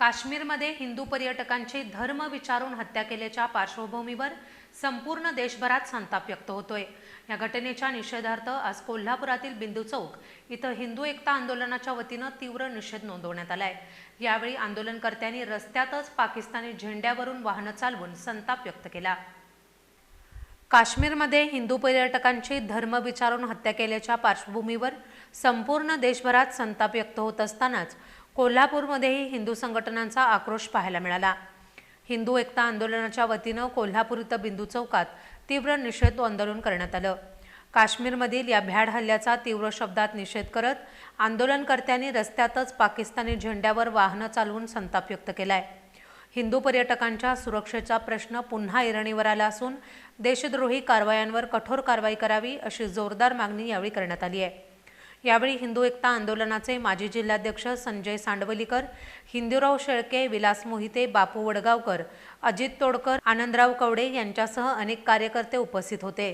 काश्मीरमध्ये हिंदू पर्यटकांची धर्म विचारून हत्या केल्याच्या पार्श्वभूमीवर संपूर्ण देशभरात संताप व्यक्त होतोय. या घटनेच्या निषेधार्थ आज कोल्हापुरातील बिंदू चौक इथं हिंदू एकता आंदोलनाच्या वतीनं तीव्र निषेध नोंदवण्यात आलाय. यावेळी आंदोलनकर्त्यांनी रस्त्यातच पाकिस्तानी झेंड्यावरून वाहनं चालवून संताप व्यक्त केला. काश्मीरमध्ये हिंदू पर्यटकांची धर्म विचारून हत्या केल्याच्या पार्श्वभूमीवर संपूर्ण देशभरात संताप व्यक्त होत असतानाच कोल्हापूरमध्येही हिंदू संघटनांचा आक्रोश पाहायला मिळाला. हिंदू एकता आंदोलनाच्या वतीनं कोल्हापूर इथं बिंदू चौकात तीव्र निषेध आंदोलन करण्यात आलं. काश्मीरमधील या भ्याड हल्ल्याचा तीव्र शब्दात निषेध करत आंदोलनकर्त्यांनी रस्त्यातच पाकिस्तानी झेंड्यावर वाहनं चालवून संताप व्यक्त केलाय. हिंदू पर्यटकांच्या सुरक्षेचा प्रश्न पुन्हा ऐरणीवर आला असून देशद्रोही कारवायांवर कठोर कारवाई करावी अशी जोरदार मागणी यावेळी करण्यात आली आहे. यावेळी हिंदू एकता आंदोलनाचे माजी जिल्हाध्यक्ष संजय सांडवलीकर हिंदूराव शेळके विलास मोहिते बापू वडगावकर अजित तोडकर आनंदराव कवडे यांच्यासह अनेक कार्यकर्ते उपस्थित होते.